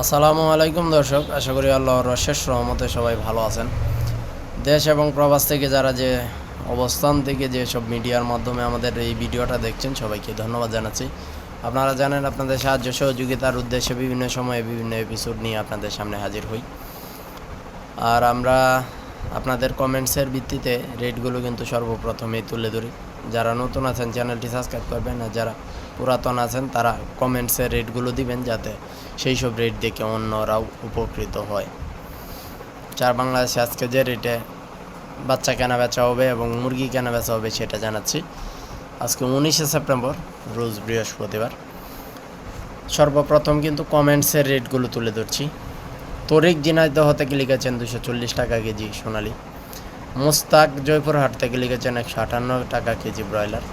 আসসালামু আলাইকুম দর্শক, আশা করি আল্লাহর অশেষ রহমতে সবাই ভালো আছেন। দেশ এবং প্রবাস থেকে যারা যে অবস্থান থেকে যে সব মিডিয়ার মাধ্যমে আমাদের এই ভিডিওটা দেখছেন, সবাইকে ধন্যবাদ জানাচ্ছি। আপনারা জানেন, আপনাদের সাহায্য সহযোগিতার উদ্দেশ্যে বিভিন্ন সময়ে বিভিন্ন এপিসোড নিয়ে আপনাদের সামনে হাজির হই। আর আমরা আপনাদের কমেন্টসের ভিত্তিতে রেটগুলো কিন্তু সর্বপ্রথমেই তুলে ধরি। যারা নতুন আছেন, চ্যানেলটি সাবস্ক্রাইব করবেন আর যারা পুরাতন আছেন, তারা কমেন্টসের রেটগুলো দিবেন যাতে সেই সব রেট দেখে অন্যরাও উপকৃত হয়। চার বাংলাদেশে আজকে যে রেটে বাচ্চা কেনা বেচা হবে এবং মুরগি কেনা বেচা হবে সেটা জানাচ্ছি। আজকে উনিশে সেপ্টেম্বর, রোজ বৃহস্পতিবার। সর্বপ্রথম কিন্তু কমেন্টসের রেটগুলো তুলে ধরছি। তরিক ঝিনাইদহ থেকে লিখেছেন দুশো চল্লিশ টাকা কেজি সোনালি। মোস্তাক জয়পুরহাট থেকে লিখেছেন একশো আটান্ন টাকা কেজি ব্রয়লার।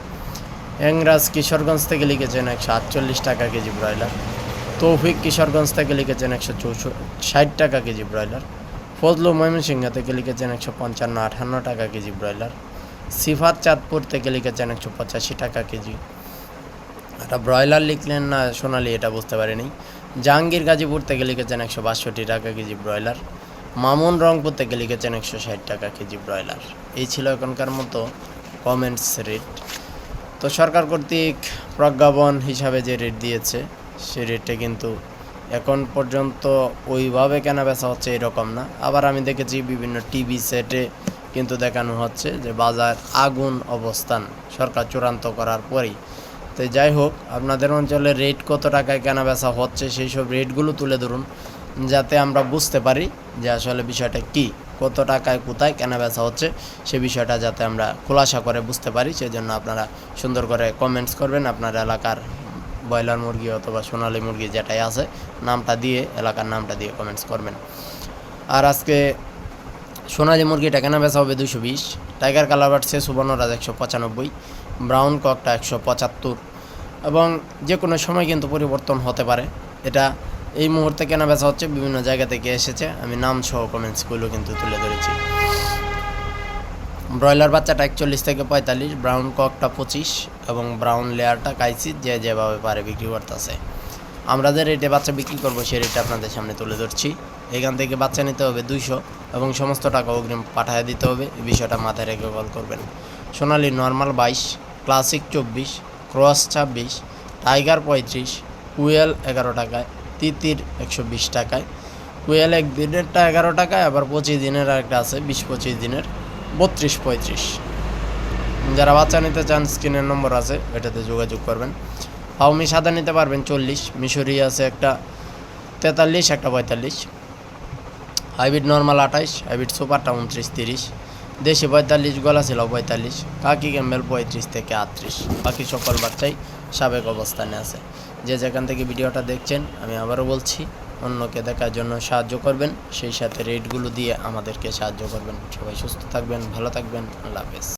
এংরাজ কিশোরগঞ্জ থেকে লিখেছেন একশো আটচল্লিশ টাকা কেজি ব্রয়লার। তৌফিক কিশোরগঞ্জ থেকে লিখেছেন একশো চৌষট্টি ষাট টাকা কেজি ব্রয়লার। ফজলু ময়মনসিংহ থেকে লিখেছেন একশো পঞ্চান্ন আটান্ন টাকা কেজি ব্রয়লার। সিফাত চাঁদপুর থেকে লিখেছেন একশো পঁচাশি টাকা কেজি। এটা ব্রয়লার লিখলেন না সোনালি, এটা বুঝতে পারিনি। জাহাঙ্গীর গাজীপুর থেকে লিখেছেন একশো বাষট্টি টাকা কেজি ব্রয়লার। মামুন রংপুর থেকে লিখেছেন একশো ষাট টাকা কেজি ব্রয়লার। এই ছিল এখনকার মতো কমেন্টস রেট তো সরকার কর্তৃক প্রজ্ঞাপন হিসাবে যে রেট দিয়েছে, সে রেটে কিন্তু এখন পর্যন্ত ওইভাবে কেনা বেচা হচ্ছে এরকম না। আবার আমি দেখেছি বিভিন্ন টিভি সেটে কিন্তু দেখানো হচ্ছে যে বাজার আগুন অবস্থান সরকার চূড়ান্ত করার পরেই। তো যাই হোক, আপনাদের অঞ্চলে রেট কত টাকায় কেনা বেচা হচ্ছে, সেই সব রেটগুলো তুলে ধরুন। যাতে আমরা বুঝতে পারি যে আসলে বিষয়টা কি, কত টাকায় কোথায় কেনা বেচা হচ্ছে, সে বিষয়টা যাতে আমরা খোলাসা করে বুঝতে পারি। সেই জন্য আপনারা সুন্দর করে কমেন্টস করবেন আপনার এলাকার ব্রয়লার মুরগি অথবা সোনালী মুরগি যেটাই আছে, নামটা দিয়ে, এলাকার নামটা দিয়ে কমেন্টস করবেন। আর আজকে সোনালি মুরগিটা কেনা বেচা হবে দুশো বিশ, টাইগার কালার বাড়ছে সুবর্ণরাজ একশো পঁচানব্বই, ব্রাউন ককটা একশো পঁচাত্তর এবং যে কোনো সময় কিন্তু পরিবর্তন হতে পারে। এটা এই মুহূর্তে কেনা বেচা হচ্ছে, বিভিন্ন জায়গা থেকে এসেছে। আমি নাম সহ কমেন্টসগুলো কিন্তু তুলে ধরেছি। ব্রয়লার বাচ্চাটা একচল্লিশ থেকে পঁয়তাল্লিশ ব্রাউন ককটা পঁচিশ এবং ব্রাউন লেয়ারটা কাইসি, যে যেভাবে পারে বিক্রি করতেছে। আমরা যে রেটে বাচ্চা বিক্রি করব সেই রেটে আপনাদের সামনে তুলে ধরছি। এখান থেকে বাচ্চা নিতে হবে দুইশো এবং সমস্ত টাকা অগ্রিম পাঠিয়ে দিতে হবে। এই বিষয়টা মাথায় রেখে কল করবেন। সোনালি নর্মাল বাইশ ক্লাসিক চব্বিশ ক্রস ছাব্বিশ টাইগার পঁয়ত্রিশ কুয়েল এগারো টাকায় তিতির একশো বিশ টাকায়, কুয়েল এক দিনেরটা এগারো টাকায়, আবার পঁচিশ দিনের একটা আছে, বিশ পঁচিশ দিনের, বত্রিশ পঁয়ত্রিশ। যারা বাচ্চা নিতে চান, স্ক্রিনের নম্বর আছে, এটাতে যোগাযোগ করবেন। ফাউমি সাদা নিতে পারবেন চল্লিশ, মিশরি আছে একটা তেতাল্লিশ, একটা পঁয়তাল্লিশ। হাইব্রিড নর্মাল আঠাইশ হাইব্রিড সুপারটা উনত্রিশ, তিরিশ। দেশি পঁয়তাল্লিশ, গলা ছিল পঁয়তাল্লিশ, কাকি ক্যাম্বেল পঁয়ত্রিশ থেকে আটত্রিশ। বাকি সকল বাচ্চাই সাবেক অবস্থানে আছে। যে যেখান থেকে ভিডিওটা দেখছেন, আমি আবারও বলছি, অন্যকে দেখার জন্য সাহায্য করবেন, সেই সাথে রেটগুলো দিয়ে আমাদেরকে সাহায্য করবেন। সবাই সুস্থ থাকবেন, ভালো থাকবেন, আল্লাহ হাফেজ।